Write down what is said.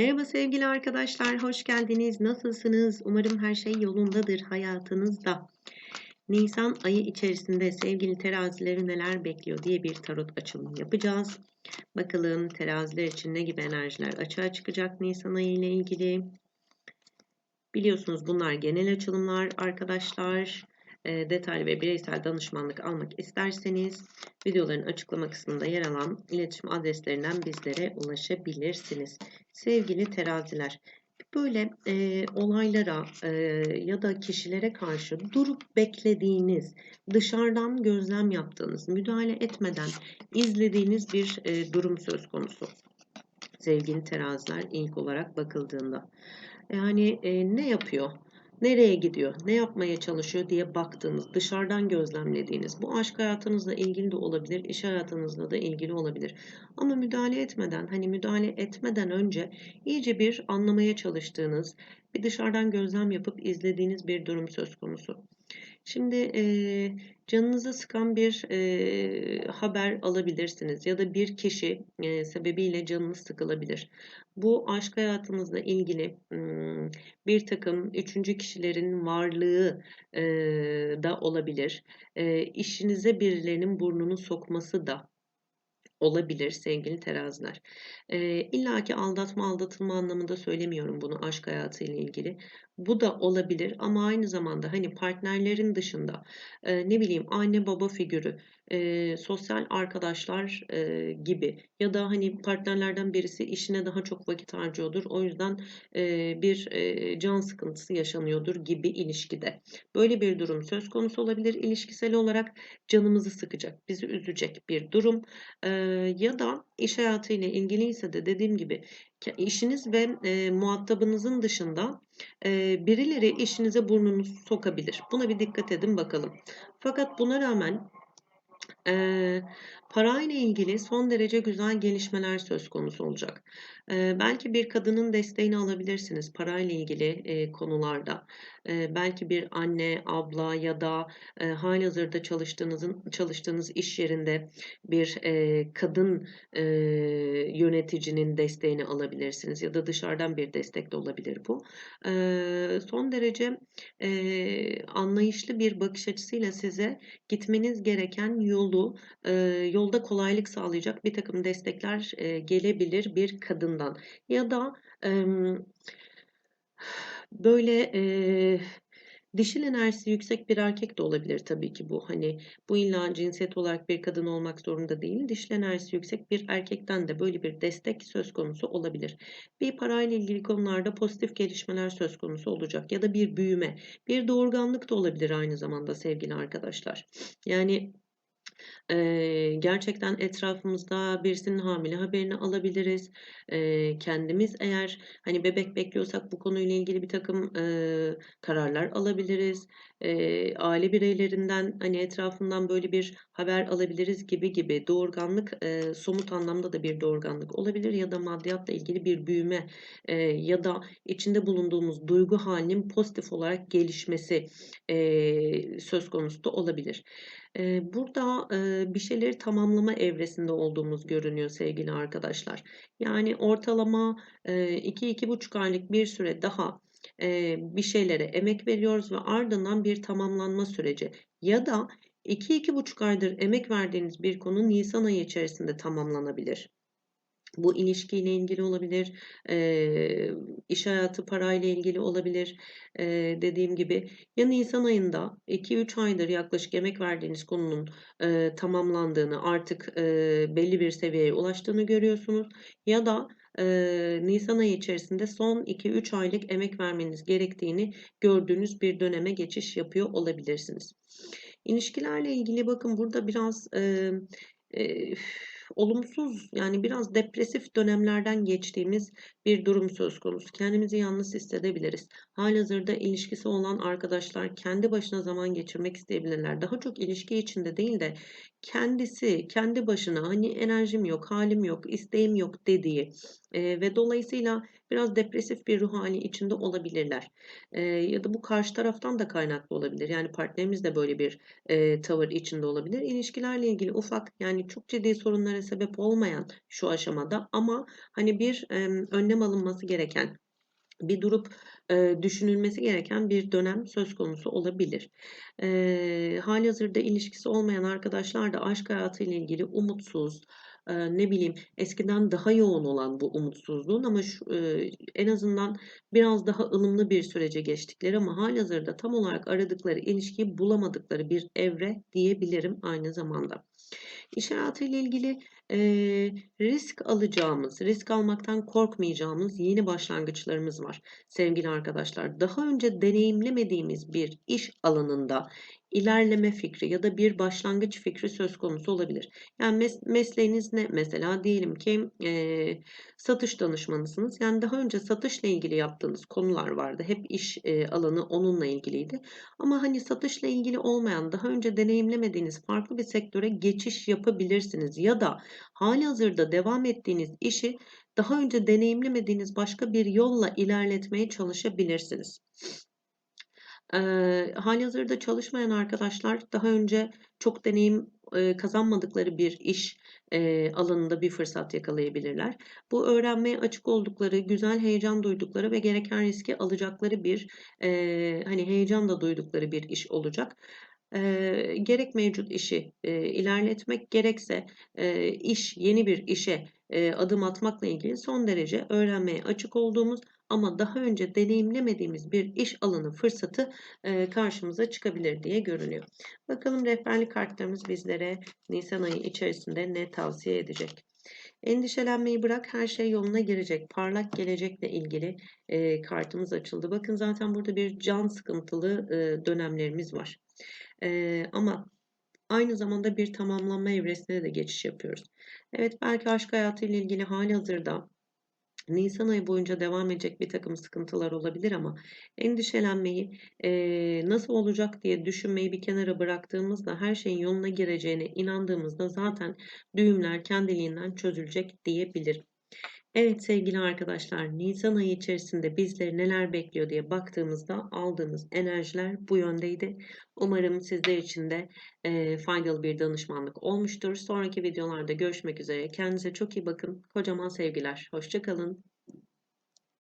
Merhaba sevgili arkadaşlar, hoş geldiniz. Nasılsınız? Umarım her şey yolundadır hayatınızda. Nisan ayı içerisinde sevgili terazileri neler bekliyor diye bir tarot açılımı yapacağız. Bakalım teraziler için ne gibi enerjiler açığa çıkacak Nisan ayı ile ilgili. Biliyorsunuz bunlar genel açılımlar arkadaşlar. E, detaylı ve bireysel danışmanlık almak isterseniz videoların açıklama kısmında yer alan iletişim adreslerinden bizlere ulaşabilirsiniz. Sevgili teraziler, böyle e, olaylara e, ya da kişilere karşı durup beklediğiniz, dışarıdan gözlem yaptığınız, müdahale etmeden izlediğiniz bir e, durum söz konusu. Sevgili teraziler ilk olarak bakıldığında. Yani e, ne yapıyor? Nereye gidiyor, ne yapmaya çalışıyor diye baktığınız, dışarıdan gözlemlediğiniz, bu aşk hayatınızla ilgili de olabilir, iş hayatınızla da ilgili olabilir. Ama müdahale etmeden, hani müdahale etmeden önce iyice bir anlamaya çalıştığınız, bir dışarıdan gözlem yapıp izlediğiniz bir durum söz konusu. Şimdi e, canınıza sıkan bir e, haber alabilirsiniz ya da bir kişi e, sebebiyle canınız sıkılabilir. Bu aşk hayatınızla ilgili bir takım üçüncü kişilerin varlığı e, da olabilir. E, işinize birilerinin burnunu sokması da olabilir sevgili teraziler. E, İlla ki aldatma aldatılma anlamında söylemiyorum bunu aşk hayatı ile ilgili. Bu da olabilir ama aynı zamanda hani partnerlerin dışında e, ne bileyim anne baba figürü, e, sosyal arkadaşlar e, gibi ya da hani partnerlerden birisi işine daha çok vakit harcıyordur. O yüzden e, bir e, can sıkıntısı yaşanıyordur gibi ilişkide. Böyle bir durum söz konusu olabilir. İlişkisel olarak canımızı sıkacak, bizi üzecek bir durum. E, ya da iş hayatı ile ilgili ise de dediğim gibi işiniz ve e, muhatabınızın dışında e, birileri işinize burnunu sokabilir. Buna bir dikkat edin bakalım. Fakat buna rağmen e, parayla ilgili son derece güzel gelişmeler söz konusu olacak. E, belki bir kadının desteğini alabilirsiniz parayla ilgili e, konularda. E, belki bir anne, abla ya da e, halihazırda çalıştığınızın çalıştığınız iş yerinde bir e, kadın e, yöneticinin desteğini alabilirsiniz ya da dışarıdan bir destek de olabilir bu. E, son derece e, anlayışlı bir bakış açısıyla size gitmeniz gereken yolu e, yolda kolaylık sağlayacak bir takım destekler e, gelebilir bir kadından ya da e, böyle e, Dişil enerjisi yüksek bir erkek de olabilir tabii ki bu. Hani bu illa cinsiyet olarak bir kadın olmak zorunda değil. Dişil enerjisi yüksek bir erkekten de böyle bir destek söz konusu olabilir. Bir parayla ilgili konularda pozitif gelişmeler söz konusu olacak ya da bir büyüme, bir doğurganlık da olabilir aynı zamanda sevgili arkadaşlar. Yani Eee, gerçekten etrafımızda birisinin hamile haberini alabiliriz. Eee, kendimiz eğer hani bebek bekliyorsak bu konuyla ilgili bir takım eee, kararlar alabiliriz. Eee, aile bireylerinden hani etrafından böyle bir haber alabiliriz gibi gibi doğurganlık eee, somut anlamda da bir doğurganlık olabilir ya da maddiyatla ilgili bir büyüme eee, ya da içinde bulunduğumuz duygu halinin pozitif olarak gelişmesi eee, söz konusu da olabilir. Burada bir şeyleri tamamlama evresinde olduğumuz görünüyor sevgili arkadaşlar. Yani ortalama 2-2,5 aylık bir süre daha bir şeylere emek veriyoruz ve ardından bir tamamlanma süreci ya da 2-2,5 aydır emek verdiğiniz bir konu Nisan ayı içerisinde tamamlanabilir. Bu ilişkiyle ilgili olabilir, e, iş hayatı parayla ilgili olabilir. E, dediğim gibi ya Nisan ayında 2-3 aydır yaklaşık emek verdiğiniz konunun e, tamamlandığını, artık e, belli bir seviyeye ulaştığını görüyorsunuz ya da e, Nisan ayı içerisinde son 2-3 aylık emek vermeniz gerektiğini gördüğünüz bir döneme geçiş yapıyor olabilirsiniz. İlişkilerle ilgili bakın burada biraz e, e, olumsuz yani biraz depresif dönemlerden geçtiğimiz bir durum söz konusu. Kendimizi yalnız hissedebiliriz. Halihazırda ilişkisi olan arkadaşlar kendi başına zaman geçirmek isteyebilirler. Daha çok ilişki içinde değil de kendisi kendi başına hani enerjim yok, halim yok, isteğim yok dediği e, ve dolayısıyla biraz depresif bir ruh hali içinde olabilirler. Eee, ya da bu karşı taraftan da kaynaklı olabilir. Yani partnerimiz de böyle bir eee, tavır içinde olabilir. İlişkilerle ilgili ufak yani çok ciddi sorunlara sebep olmayan şu aşamada ama hani bir em, önlem alınması gereken bir durup e, düşünülmesi gereken bir dönem söz konusu olabilir. E, halihazırda ilişkisi olmayan arkadaşlar da aşk hayatıyla ilgili umutsuz, e, ne bileyim eskiden daha yoğun olan bu umutsuzluğun ama şu, e, en azından biraz daha ılımlı bir sürece geçtikleri ama halihazırda tam olarak aradıkları ilişkiyi bulamadıkları bir evre diyebilirim aynı zamanda. İş hayatıyla ilgili e, risk alacağımız, risk almaktan korkmayacağımız yeni başlangıçlarımız var sevgili arkadaşlar. Daha önce deneyimlemediğimiz bir iş alanında ilerleme fikri ya da bir başlangıç fikri söz konusu olabilir. Yani mes- mesleğiniz ne? Mesela diyelim ki e, satış danışmanısınız. Yani daha önce satışla ilgili yaptığınız konular vardı. Hep iş e, alanı onunla ilgiliydi. Ama hani satışla ilgili olmayan, daha önce deneyimlemediğiniz farklı bir sektöre geçiş yapabilirsiniz. Ya da halihazırda devam ettiğiniz işi daha önce deneyimlemediğiniz başka bir yolla ilerletmeye çalışabilirsiniz. Eee halihazırda çalışmayan arkadaşlar daha önce çok deneyim eee, kazanmadıkları bir iş eee, alanında bir fırsat yakalayabilirler. Bu öğrenmeye açık oldukları, güzel heyecan duydukları ve gereken riski alacakları bir eee, hani heyecan da duydukları bir iş olacak. Eee, gerek mevcut işi eee, ilerletmek gerekse eee, iş yeni bir işe eee, adım atmakla ilgili son derece öğrenmeye açık olduğumuz ama daha önce deneyimlemediğimiz bir iş alanı fırsatı karşımıza çıkabilir diye görünüyor. Bakalım rehberlik kartlarımız bizlere Nisan ayı içerisinde ne tavsiye edecek? Endişelenmeyi bırak, her şey yoluna girecek. Parlak gelecekle ilgili eee, kartımız açıldı. Bakın zaten burada bir can sıkıntılı eee, dönemlerimiz var. Eee, ama aynı zamanda bir tamamlanma evresine de geçiş yapıyoruz. Evet belki aşk hayatıyla ilgili hali hazırda Nisan ayı boyunca devam edecek bir takım sıkıntılar olabilir ama endişelenmeyi, eee, nasıl olacak diye düşünmeyi bir kenara bıraktığımızda her şeyin yoluna gireceğine inandığımızda zaten düğümler kendiliğinden çözülecek diyebilirim. Evet sevgili arkadaşlar, Nisan ayı içerisinde bizleri neler bekliyor diye baktığımızda aldığımız enerjiler bu yöndeydi. Umarım sizler için de eee, faydalı bir danışmanlık olmuştur. Sonraki videolarda görüşmek üzere. Kendinize çok iyi bakın. Kocaman sevgiler. Hoşça kalın.